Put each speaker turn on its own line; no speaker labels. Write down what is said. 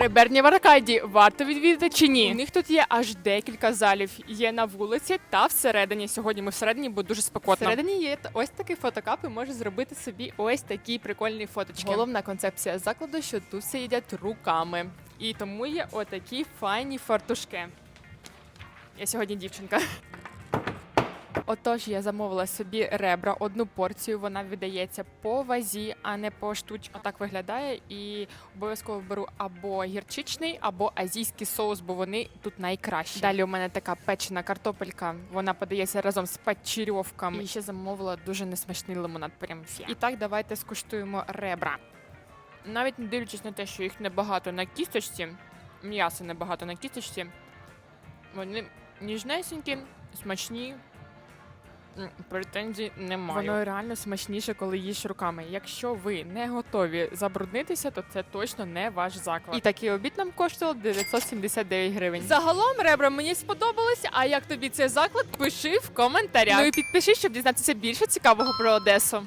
Реберні в Аркаді варто відвідати чи ні? У них тут є аж декілька залів. Є на вулиці та всередині. Сьогодні ми всередині, бо дуже спекотно. Всередині є ось такий фотокап і може зробити собі ось такі прикольні фоточки. Головна концепція закладу, що тут все їдять руками. І тому є отакі файні фартушки. Я сьогодні дівчинка. Отож, я замовила собі ребра, одну порцію. Вона віддається по вазі, а не по штучці. Отак виглядає. І обов'язково беру або гірчичний, або азійський соус, бо вони тут найкращі. Далі у мене така печена картопелька. Вона подається разом з печерьовками. І ще замовила дуже несмачний лимонад. Прям фі. І так, давайте скуштуємо ребра. Навіть не дивлячись на те, що їх небагато на кісточці, м'яса небагато на кісточці. Вони ніжнесенькі, смачні. Претензій немає. Воно реально смачніше, коли їш руками. Якщо ви не готові забруднитися, то це точно не ваш заклад. І такий обід нам коштував 979 гривень. Загалом ребра мені сподобалось. А як тобі цей заклад? Пиши в коментарях. Ну і підпишись, щоб дізнатися більше цікавого про Одесу.